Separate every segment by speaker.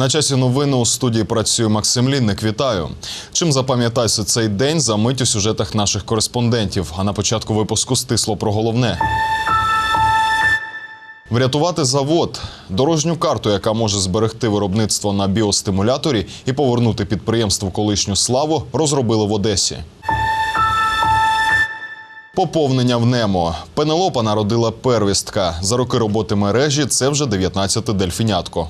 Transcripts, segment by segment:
Speaker 1: На часі новини у студії працює Максим Лінник. Вітаю. Чим запам'ятайся цей день за мить у сюжетах наших кореспондентів. А на початку випуску стисло про головне. Врятувати завод, дорожню карту, яка може зберегти виробництво на біостимуляторі і повернути підприємству колишню славу, розробили в Одесі. Поповнення в Немо. Пенелопа народила первістка. За роки роботи мережі це вже 19-те дельфінятко.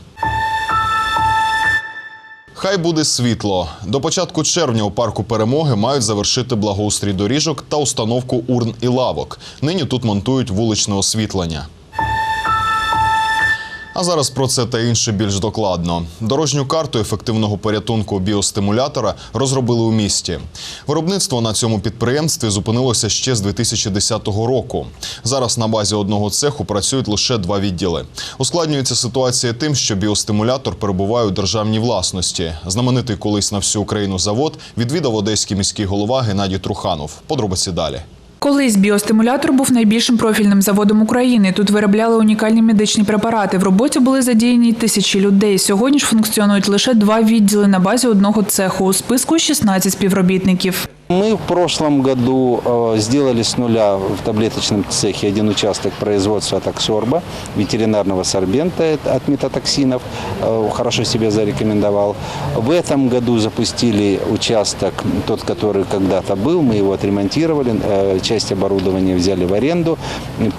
Speaker 1: Хай буде світло. До початку червня у парку перемоги мають завершити благоустрій доріжок та установку урн і лавок. Нині тут монтують вуличне освітлення. А зараз про це та інше більш докладно. Дорожню карту ефективного порятунку біостимулятора розробили у місті. Виробництво на цьому підприємстві зупинилося ще з 2010 року. Зараз на базі одного цеху працюють лише два відділи. Ускладнюється ситуація тим, що біостимулятор перебуває у державній власності. Знаменитий колись на всю Україну завод відвідав одеський міський голова Геннадій Труханов. Подробиці далі.
Speaker 2: Колись біостимулятор був найбільшим профільним заводом України. Тут виробляли унікальні медичні препарати. В роботі були задіяні тисячі людей. Сьогодні ж функціонують лише два відділи на базі одного цеху. У списку 16 співробітників.
Speaker 3: Мы в прошлом году э, сделали с нуля в таблеточном цехе один участок производства таксорба, ветеринарного сорбента от метатоксинов, э, хорошо себя зарекомендовал. В этом году запустили участок, тот, который когда-то был, мы его отремонтировали, э, часть оборудования взяли в аренду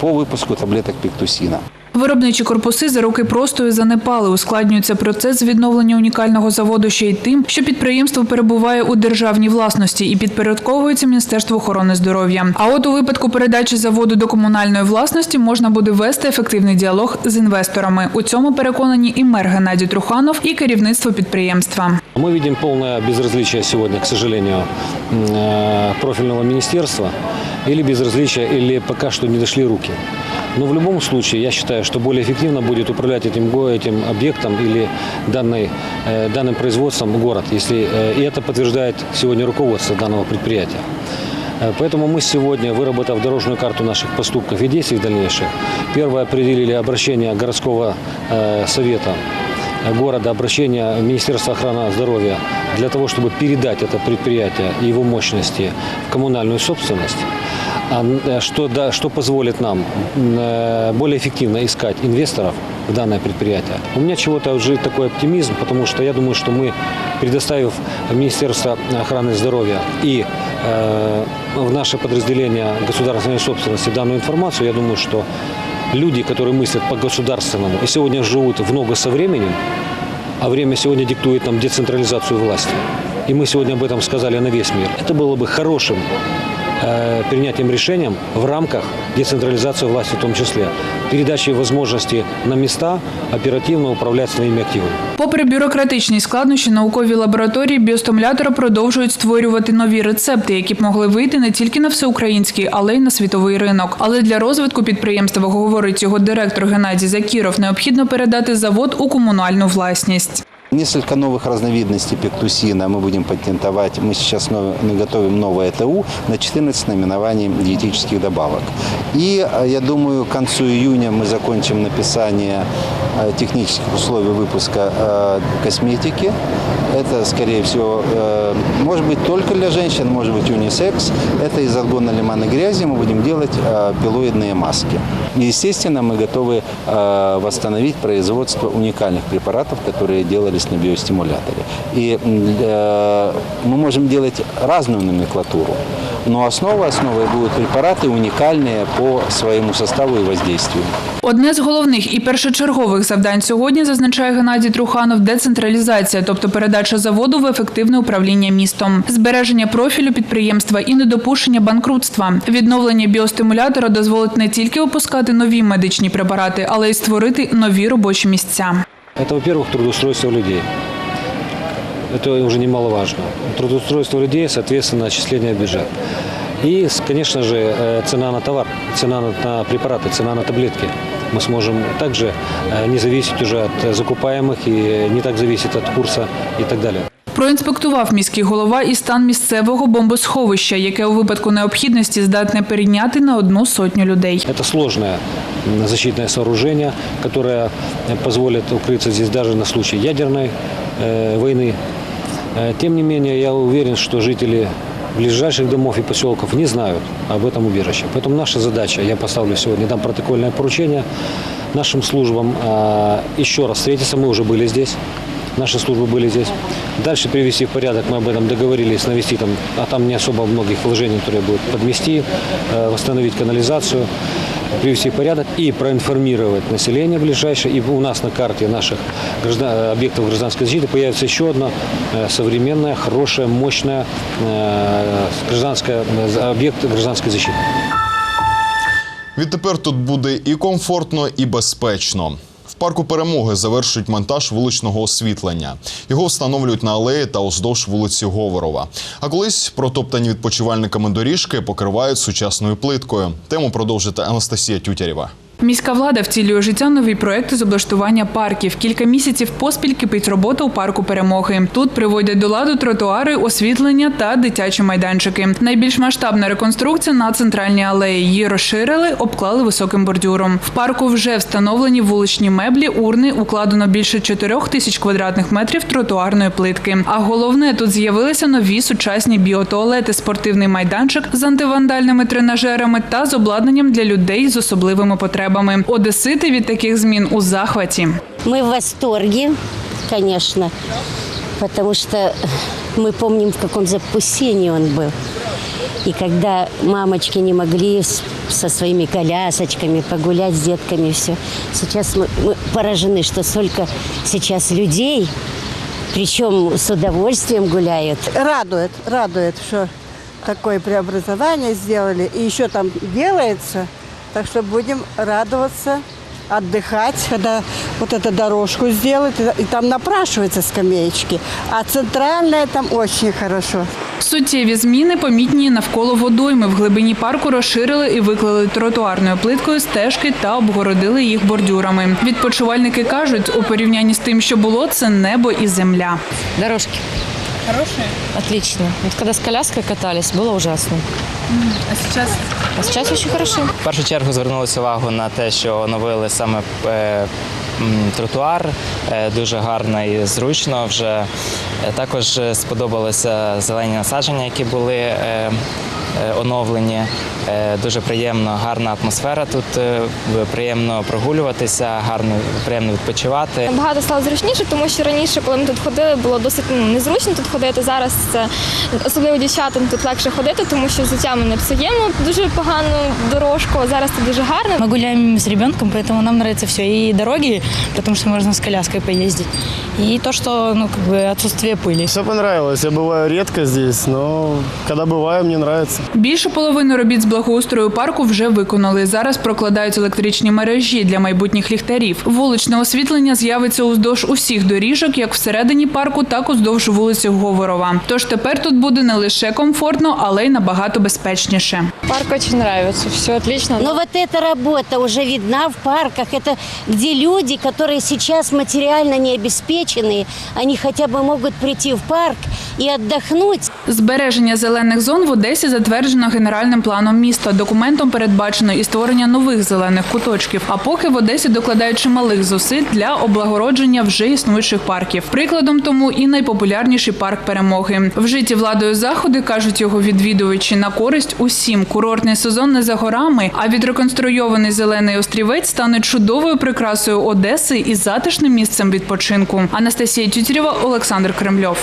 Speaker 3: по выпуску таблеток пиктусина.
Speaker 2: Виробничі корпуси за роки простою занепали. Ускладнюється процес відновлення унікального заводу ще й тим, що підприємство перебуває у державній власності і підпорядковується Міністерству охорони здоров'я. А от у випадку передачі заводу до комунальної власності можна буде вести ефективний діалог з інвесторами. У цьому переконані і мер Геннадій Труханов, і керівництво підприємства.
Speaker 4: Мы видим полное безразличие сегодня, к сожалению, м, э, профильного министерства. Или безразличие, или пока что не дошли руки. Но в любом случае, я считаю, что более эффективно будет управлять этим, этим объектом или данной, э, данным производством город, если, э, и это подтверждает сегодня руководство данного предприятия. Э, Поэтому мы сегодня, выработав дорожную карту наших поступков и действий дальнейших, первое определили обращение городского совета города обращение в Министерство охраны здоровья для того, чтобы передать это предприятие и его мощности в коммунальную собственность, что, да, что позволит нам э, более эффективно искать инвесторов в данное предприятие. У меня чего-то уже такой оптимизм, потому что я думаю, что мы, предоставив Министерство охраны здоровья и э, в наше подразделение государственной собственности данную информацию, я думаю, что люди, которые мыслят по-государственному и сегодня живут в ногу со временем, а время сегодня диктует нам децентрализацию власти. И мы сегодня об этом сказали на весь мир. Это было бы хорошим э, принятием решением в рамках децентрализации власти в том числе. Передачи возможности на места оперативно управлять своими активами.
Speaker 2: Попри бюрократичні складнощі, наукові лабораторії біостимулятора продовжують створювати нові рецепти, які б могли вийти не тільки на всеукраїнський, але й на світовий ринок. Але для розвитку підприємства, говорить його директор Геннадій Закіров, необхідно передати завод у комунальну власність.
Speaker 3: Несколько новых разновидностей пектусина мы будем патентовать. Мы сейчас готовим новое ТУ на 14 наименований диетических добавок. И э, я думаю, к концу июня мы закончим написание э, технических условий выпуска э, косметики. Это, скорее всего, может быть только для женщин, может быть унисекс. Это из отгона лимонной грязи мы будем делать пилоидные маски. Естественно, мы готовы восстановить производство уникальных препаратов, которые делались на биостимуляторе. И м, э, мы можем делать разную номенклатуру, но основа основой будут препараты уникальные по своему составу и воздействию.
Speaker 2: Одне з головних і першочергових завдань сьогодні зазначає Геннадій Труханов децентралізація, тобто передача заводу в ефективне управління містом, збереження профілю підприємства і недопущення банкрутства. Відновлення біостимулятора дозволить не тільки випускати нові медичні препарати, але й створити нові робочі місця.
Speaker 4: Это, во-первых, трудоустройство людей. Это уже немаловажно. Трудоустройство людей, соответственно, отчисление бюджет. И, конечно же, э, цена на товар, цена на, препараты, цена на таблетки. мы сможем также э, не зависеть уже от закупаемых и не так зависеть от курса и так далее.
Speaker 2: Проінспектував міський голова і стан місцевого бомбосховища, яке у випадку необхідності здатне перейняти на одну сотню людей.
Speaker 4: Это сложное м, защитное сооружение, которое э, позволит укрыться здесь даже на случай ядерной э, войны. Э, Тем не менее, я уверен, что жители ближайших домов и поселков не знают об этом убежище. Поэтому наша задача, я поставлю сегодня, дам протокольное поручение нашим службам а, еще раз встретиться. Мы уже были здесь, наши службы были здесь. Дальше привести в порядок, мы об этом договорились, навести там, а там не особо многих вложений, которые будут подмести, э, восстановить канализацию, привести в порядок и проинформировать население ближайшее. И у нас на карте наших граждан- объектов гражданской защиты появится еще одна э, современная, хорошая, мощная э, гражданская, э, объект гражданской защиты.
Speaker 1: Відтепер тут буде і комфортно, і безпечно. В парку перемоги завершують монтаж вуличного освітлення. Його встановлюють на алеї та уздовж вулиці Говорова. А колись протоптані відпочивальниками доріжки покривають сучасною плиткою. Тему продовжить Анастасія Тютярєва.
Speaker 2: Міська влада втілює життя нові проекти з облаштування парків. Кілька місяців поспіль кипить робота у парку перемоги. Тут приводять до ладу тротуари, освітлення та дитячі майданчики. Найбільш масштабна реконструкція на центральній алеї. Її розширили, обклали високим бордюром. В парку вже встановлені вуличні меблі, урни, укладено більше 4 тисяч квадратних метрів тротуарної плитки. А головне, тут з'явилися нові сучасні біотуалети, спортивний майданчик з антивандальними тренажерами та з обладнанням для людей з особливими потребами Одесити від таких змін у захваті.
Speaker 5: Мы в восторге, конечно, потому что мы помним, в каком запустении он был. И когда мамочки не могли с- со своими колясочками погулять с детками, все. Сейчас мы, мы поражены, что столько сейчас людей, причем с удовольствием гуляют.
Speaker 6: радует, радует, что такое преобразование сделали. И еще там делается. так что будем радоваться, отдыхать, когда вот эту дорожку сделают, и и там напрашиваются скамеечки. А центральная там очень хорошо.
Speaker 2: Суттєві зміни помітні навколо водойми. В глибині парку розширили і виклали тротуарною плиткою стежки та обгородили їх бордюрами. Відпочивальники кажуть, у порівнянні з тим, що було, це небо і земля.
Speaker 7: Дорожки. Хорошие? Отлично. Вот когда с коляской катались, было ужасно.
Speaker 2: А сейчас?
Speaker 7: А сейчас очень хорошо.
Speaker 8: В першу чергу звернулися увагу на те, що оновили саме е, м, тротуар, е, дуже гарно і зручно вже. Е, Також е, сподобалися зелені насадження, які були е, оновлені. Е, Дуже приємно, гарна атмосфера тут, е, приємно прогулюватися, гарно, приємно відпочивати.
Speaker 9: Набагато стало зручніше, тому що раніше, коли ми тут ходили, було досить ну, незручно тут ходити. Зараз це особливо дівчатам тут легше ходити, тому що взуття ми не псуємо дуже погану дорожку. а Зараз це дуже гарно.
Speaker 10: Мы гуляем с ребенком, поэтому нам нравится все. И дороги, потому что можно с коляской поездить. И то, что ну, как бы отсутствие пыли.
Speaker 11: Все понравилось. Я бываю редко здесь, но когда бываю, мне нравится.
Speaker 2: Більше половини робіт з благоустрою парку вже виконали. Зараз прокладають електричні мережі для майбутніх ліхтарів. Вуличне освітлення з'явиться уздовж усіх доріжок, як всередині парку, так і уздовж вулиці Говорова. Тож тепер тут буде не лише комфортно, але й набагато безпечніше.
Speaker 9: Парк дуже подобається, все отлично.
Speaker 5: Но вот эта работа уже видна в парках. Это где люди, которые сейчас материально не обеспеченные, они хотя бы могут прийти в парк и отдохнуть.
Speaker 2: Збереження зелених зон в Одесі затверджено генеральним планом міста. Документом передбачено і створення нових зелених куточків. А поки в Одесі докладають чималих зусиль для облагородження вже існуючих парків. Прикладом тому і найпопулярніший парк перемоги. Вжиті владою заходи кажуть його відвідувачі на користь усім. Курортний сезон не за горами, а відреконструйований зелений острівець стане чудовою прикрасою Одеси і затишним місцем відпочинку. Анастасія Тютєрєва, Олександр Кремльов.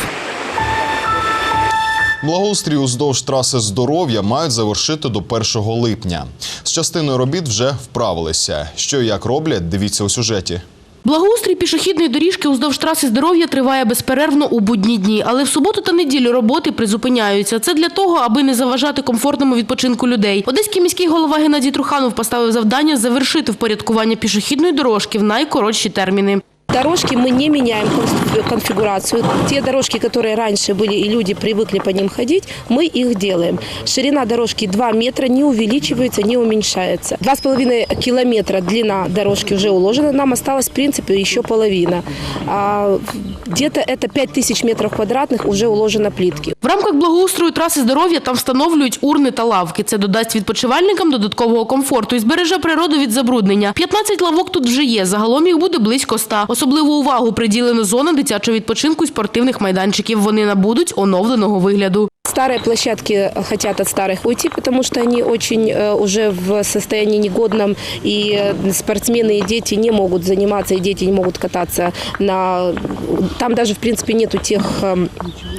Speaker 1: Благоустрій уздовж траси здоров'я мають завершити до 1 липня. З частиною робіт вже вправилися. Що і як роблять, дивіться у сюжеті.
Speaker 12: Благоустрій пішохідної доріжки уздовж траси здоров'я триває безперервно у будні дні, але в суботу та неділю роботи призупиняються. Це для того, аби не заважати комфортному відпочинку людей. Одеський міський голова Геннадій Труханов поставив завдання завершити впорядкування пішохідної дорожки в найкоротші терміни.
Speaker 13: Дорожки мы не меняем конс- конфигурацию. Те дорожки, которые раньше были и люди привыкли по ним ходить, мы их делаем. Ширина дорожки 2 метра не увеличивается, не уменьшается. 2,5 километра длина дорожки уже уложена. Нам осталось, в принципе, еще половина. А где-то это 5000 метров квадратных уже уложено плитки.
Speaker 12: В рамках благоустрою траси здоров'я там встановлюють урни та лавки. Це додасть відпочивальникам додаткового комфорту і збереже природу від забруднення. 15 лавок тут вже є. Загалом їх буде близько 100. Особливу увагу приділено зонам дитячого відпочинку і спортивних майданчиків. Вони набудуть оновленого вигляду.
Speaker 13: Старые площадки хотят от старых уйти, потому что они очень э, уже в состоянии негодном, и э, спортсмены и дети не могут заниматься, и дети не могут кататься на... Там даже, в принципе, нету тех эм,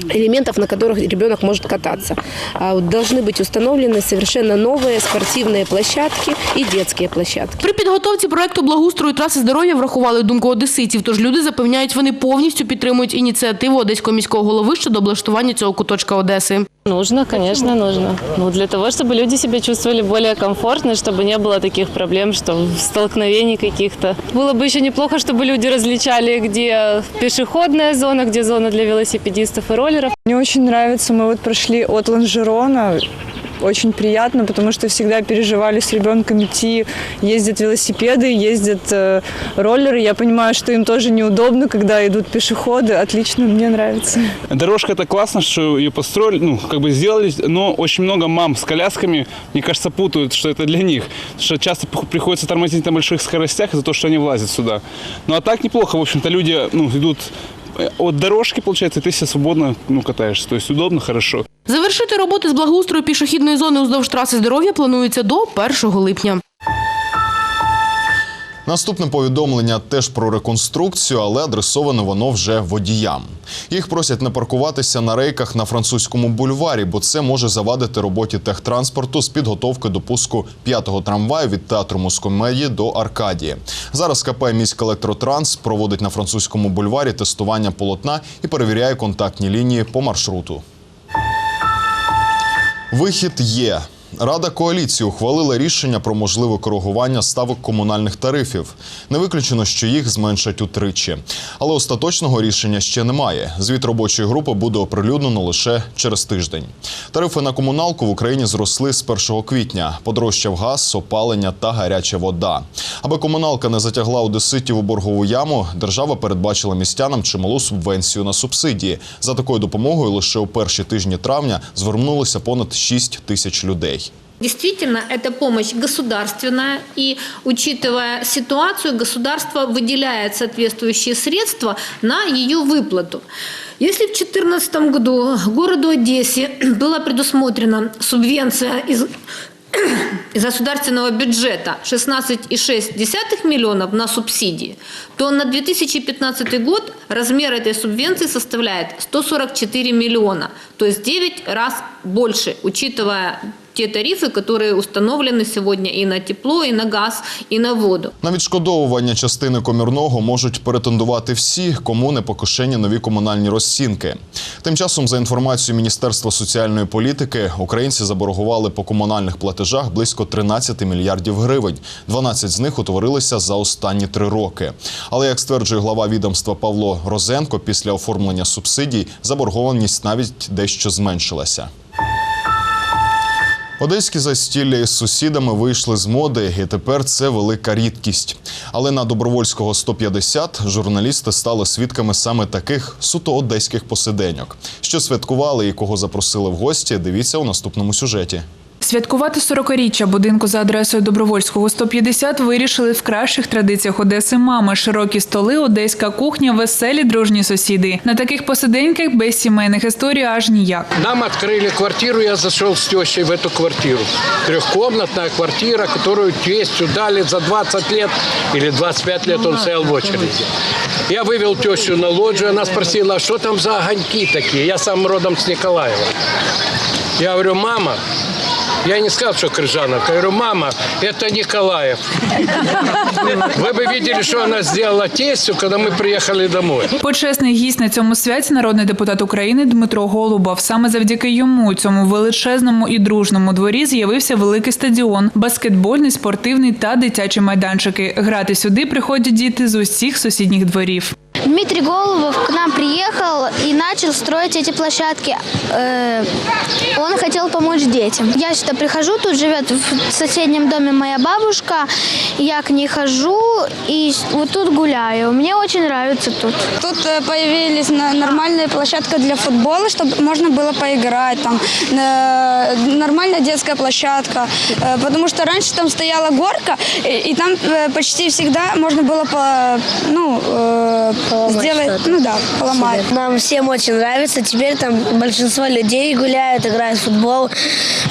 Speaker 13: элементов, на которых ребенок может кататься. А вот Должны быть установлены совершенно новые спортивные площадки и детские площадки.
Speaker 12: При підготовці проекту благоустрою траси здоров'я врахували думку одеситів. Тож люди запевняють, вони повністю підтримують ініціативу одеського міського голови щодо облаштування цього куточка Одеси.
Speaker 7: Нужно, конечно, нужно. Ну, для того, чтобы люди себя чувствовали более комфортно, чтобы не было таких проблем, что столкновений каких-то. Было бы еще неплохо, чтобы люди различали, где пешеходная зона, где зона для велосипедистов и роллеров.
Speaker 14: Мне очень нравится, мы вот прошли от Лонжерона, очень приятно, потому что всегда переживали с ребенком идти, ездят велосипеды, ездят э, роллеры. Я понимаю, что им тоже неудобно, когда идут пешеходы. Отлично, мне нравится.
Speaker 11: Дорожка это классно, что ее построили, ну, как бы сделали, но очень много мам с колясками, мне кажется, путают, что это для них. Потому что часто приходится тормозить на больших скоростях из-за того, что они влазят сюда. Ну, а так неплохо, в общем-то, люди, ну, идут э, от дорожки, получается, и ты себе свободно, ну, катаешься. То есть удобно, хорошо.
Speaker 12: Завершити роботи з благоустрою пішохідної зони уздовж траси здоров'я планується до 1 липня.
Speaker 1: Наступне повідомлення теж про реконструкцію, але адресоване воно вже водіям. Їх просять не паркуватися на рейках на французькому бульварі, бо це може завадити роботі техтранспорту з підготовки до пуску п'ятого трамваю від театру Москомедії до Аркадії. Зараз КП «Міськелектротранс» проводить на французькому бульварі тестування полотна і перевіряє контактні лінії по маршруту. Вихід є. Рада коаліції ухвалила рішення про можливе коригування ставок комунальних тарифів. Не виключено, що їх зменшать утричі. Але остаточного рішення ще немає. Звіт робочої групи буде оприлюднено лише через тиждень. Тарифи на комуналку в Україні зросли з 1 квітня. Подорожчав газ, опалення та гаряча вода. Аби комуналка не затягла одеситів у боргову яму, держава передбачила містянам чималу субвенцію на субсидії. За такою допомогою лише у перші тижні травня звернулися понад 6 тисяч людей.
Speaker 15: Действительно, это помощь государственная, и учитывая ситуацию, государство выделяет соответствующие средства на ее выплату. Если в 2014 году городу Одессе была предусмотрена субвенция из из государственного бюджета 16,6 миллионов на субсидии, то на 2015 год размер этой субвенции составляет 144 миллиона, то есть 9 раз больше, учитывая те тарифы, которые установлены сегодня и на тепло, и на газ, и на воду.
Speaker 1: На відшкодовування частини комірного можуть претендувати всі, кому не покошені нові комунальні розцінки. Тим часом, за інформацією Міністерства соціальної політики, українці заборгували по комунальних платежах близько 13 мільярдів гривень. 12 з них утворилися за останні три роки. Але як стверджує глава відомства Павло Розенко, після оформлення субсидій заборгованість навіть дещо зменшилася. Одеські застілля із сусідами вийшли з моди, і тепер це велика рідкість. Але на Добровольського 150 журналісти стали свідками саме таких суто одеських посиденьок. Що святкували і кого запросили в гості, дивіться у наступному сюжеті.
Speaker 2: Святкувати 40-річчя будинку за адресою Добровольського 150 вирішили в кращих традиціях Одеси мами. Широкі столи, одеська кухня, веселі дружні сусіди. На таких посиденьках без сімейних історій аж ніяк.
Speaker 16: Нам открыли квартиру, я зашел с тещей в эту квартиру. Трехкомнатная квартира, которую тестю дали за 20 лет или 25 лет он стоял в очереди. Я вывел тещу на лоджию, она спросила, а что там за огоньки такие? Я сам родом с Николаева. Я говорю, мама, Я не сказал, что Крыжановка. Я говорю, мама, это Николаев. Вы бы видели, что она сделала тестю, когда мы приехали домой.
Speaker 2: Почесний гість на цьому святі народний депутат України Дмитро Голубов. Саме завдяки йому у цьому величезному і дружному дворі з'явився великий стадіон, баскетбольний, спортивний та дитячі майданчики. Грати сюди приходять діти з усіх сусідніх дворів.
Speaker 17: Дмитрий Голубов к нам приехал и начал строить эти площадки. Э, Он хотел помочь детям. Я сюда прихожу, тут живет в соседнем доме моя бабушка. Я к ней хожу и вот тут гуляю. Мне очень нравится тут.
Speaker 18: Тут э, появились на- нормальные площадка для футбола, чтобы можно было поиграть. Там э, нормальная детская площадка, потому что раньше там стояла горка, и, там почти всегда можно было по, ну, э, сделать, ну да, поломать.
Speaker 17: Нам всем очень нравится. Теперь там большинство людей гуляют, играют в футбол.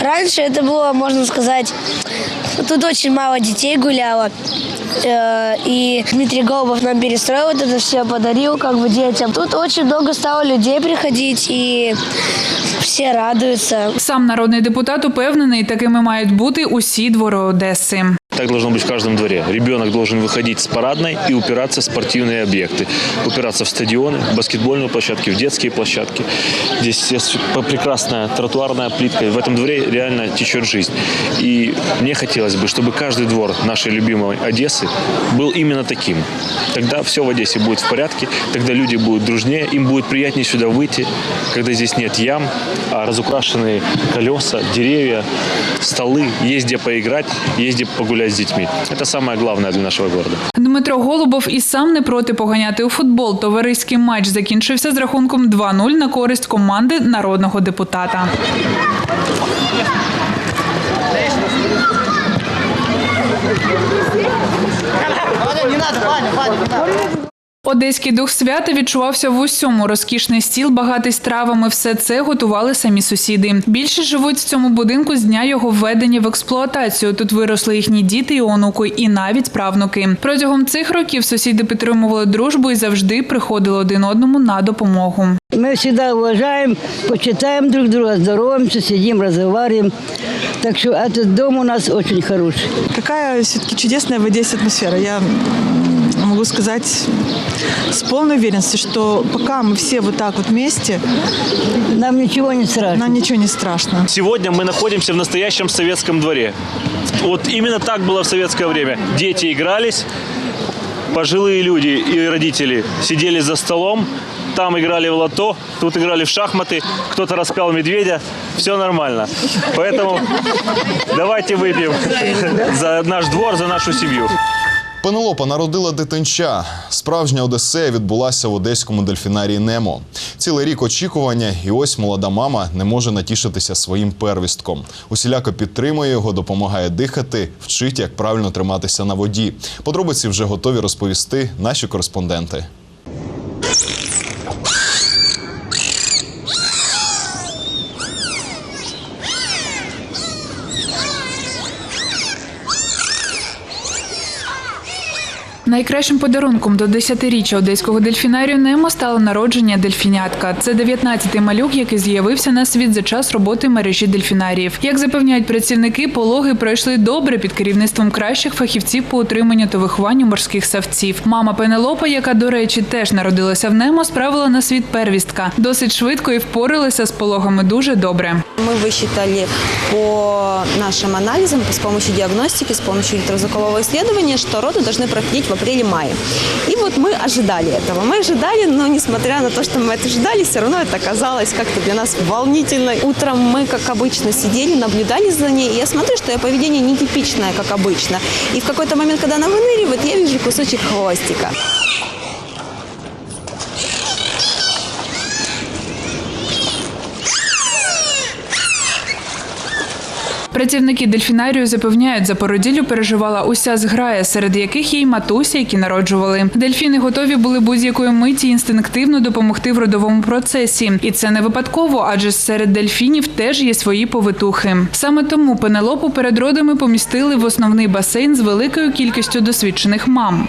Speaker 17: Раньше это было, можно сказать, тут очень мало детей гуляло. Э, И Дмитрий Голубов нам перестроил вот это все, подарил как бы детям. Тут очень много стало людей приходить, и все радуются.
Speaker 2: Сам народний депутат упевнений, такими мають бути усі двори Одеси.
Speaker 19: Так должно быть в каждом дворе. Ребенок должен выходить с парадной и упираться в спортивные объекты. Упираться в стадионы, в баскетбольные площадки, в детские площадки. Здесь есть прекрасная тротуарная плитка. В этом дворе реально течет жизнь. И мне хотелось бы, чтобы каждый двор нашей любимой Одессы был именно таким. Тогда все в Одессе будет в порядке, тогда люди будут дружнее, им будет приятнее сюда выйти, когда здесь нет ям, а разукрашенные колеса, деревья, столы, есть где поиграть, есть где погулять с детьми. Это самое главное для нашего города.
Speaker 2: Дмитро Голубов і сам не проти поганяти у футбол. Товариський матч закінчився з рахунком 2-0 на користь команди народного депутата. Одеський дух свята відчувався в усьому. Розкішний стіл, багатий стравами. Все це готували самі сусіди. Більше живуть в цьому будинку з дня його введення в експлуатацію. Тут виросли їхні діти і онуки, і навіть правнуки. Протягом цих років сусіди підтримували дружбу і завжди приходили один одному на допомогу.
Speaker 20: Мы всегда уважаем, почитаем друг друга, здороваемся, сидим, разговариваем. Так что этот дом у нас очень хороший.
Speaker 14: Какая все-таки чудесная в Одессе атмосфера. Я могу сказать с полной уверенностью, что пока мы все вот так вот вместе,
Speaker 20: нам ничего не страшно.
Speaker 14: Нам ничего не страшно.
Speaker 19: Сегодня мы находимся в настоящем советском дворе. Вот именно так было в советское время. Дети игрались, пожилые люди и родители сидели за столом, там играли в лото, тут играли в шахматы, кто-то распял медведя, все нормально. Поэтому давайте выпьем за наш двор, за нашу семью.
Speaker 1: Пенелопа народила дитинча. Справжня Одесея відбулася в одеському дельфінарії Немо. Цілий рік очікування, і ось молода мама не може натішитися своїм первістком. Усіляко підтримує його, допомагає дихати, вчить, як правильно триматися на воді. Подробиці вже готові розповісти наші кореспонденти.
Speaker 2: Найкращим подарунком до 10-річчя одеського дельфінарію Немо стало народження дельфінятка. Це 19-й малюк, який з'явився на світ за час роботи мережі дельфінаріїв. Як запевняють працівники, пологи пройшли добре під керівництвом кращих фахівців по утриманню та вихованню морських савців. Мама Пенелопа, яка, до речі, теж народилася в Немо, справила на світ первістка. Досить швидко і впоралася з пологами дуже добре.
Speaker 21: Мы высчитали по нашим анализам, с помощью диагностики, с помощью ультразвукового исследования, что роды должны проходить в апреле-мае. И вот мы ожидали этого. Мы ожидали, но несмотря на то, что мы это ожидали, все равно это оказалось как-то для нас волнительно. Утром мы, как обычно, сидели, наблюдали за ней, и я смотрю, что ее поведение нетипичное, как обычно. И в какой-то момент, когда она выныривает, я вижу кусочек хвостика.
Speaker 2: Працівники дельфінарію запевняють, за породіллю переживала уся зграя, серед яких є й матусі, які народжували. Дельфіни готові були будь-якої миті інстинктивно допомогти в родовому процесі, і це не випадково, адже серед дельфінів теж є свої повитухи. Саме тому пенелопу перед родами помістили в основний басейн з великою кількістю досвідчених мам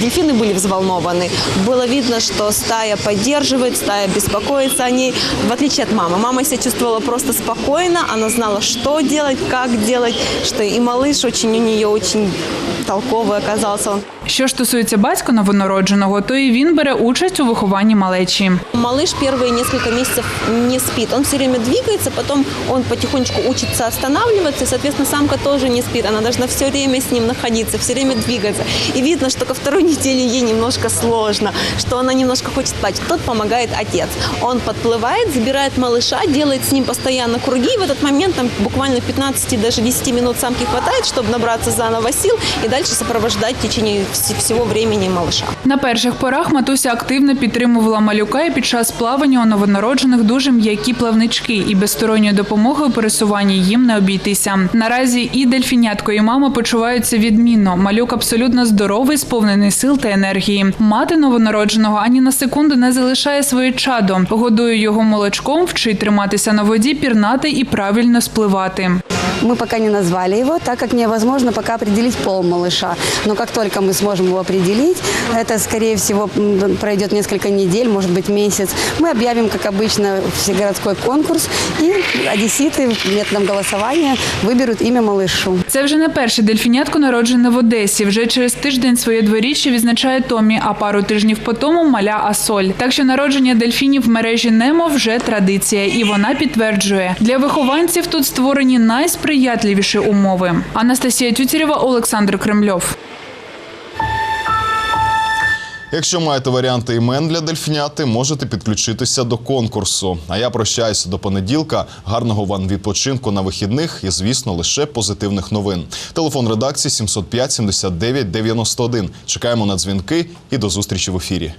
Speaker 21: дельфины были взволнованы. Было видно, что стая поддерживает, стая беспокоится о ней, в отличие от мамы. Мама себя чувствовала просто спокойно, она знала, что делать, как делать, что и малыш очень у нее очень толковый оказался. Он
Speaker 2: Що ж стосується батька новонародженого, то і він бере участь у вихованні малечі.
Speaker 21: Малыш первые несколько месяцев не спит. Он все время двигается, потом он потихонечку учится останавливаться, и, соответственно, самка тоже не спит. Она должна все время с ним находиться, все время двигаться. И видно, что ко второй неделе ей немножко сложно, что она немножко хочет спать. Тут помогает отец. Он подплывает, забирает малыша, делает с ним постоянно круги, и в этот момент там буквально 15 даже 10 минут самки хватает, чтобы набраться заново сил и дальше сопровождать в течение вс- всего времени малыша.
Speaker 2: На перших порах матуся активно підтримувала малюка і під час плавання у новонароджених дуже м'які плавнички, і без сторонньої допомоги у пересуванні їм не обійтися. Наразі і дельфінятко, і мама почуваються відмінно. Малюк абсолютно здоровий, сповнений сил та енергії. Мати новонародженого ані на секунду не залишає своє чадо, годує його молочком, вчить триматися на воді, пірнати і правильно спливати.
Speaker 22: Мы пока не назвали его, так как невозможно пока определить пол малыша. Но как только мы сможем его определить, это, скорее всего, м, пройдет несколько недель, может быть, месяц, мы объявим, как обычно, всегородской конкурс, и одесситы методом голосования выберут имя малышу.
Speaker 2: Це вже не перше дельфінятко народжене в Одесі. Вже через тиждень своє дворіччя відзначає Томі, а пару тижнів по тому маля Асоль. Так що народження дельфінів в мережі Немо вже традиція, і вона підтверджує, для вихованців тут створені найсприятливіші умови. Анастасія Тютєрєва, Олександр Кремльов.
Speaker 1: Якщо маєте варіанти імен для дельфіняти, можете підключитися до конкурсу. А я прощаюся до понеділка. Гарного вам відпочинку на вихідних і, звісно, лише позитивних новин. Телефон редакції 705 79 91. Чекаємо на дзвінки і до зустрічі в ефірі.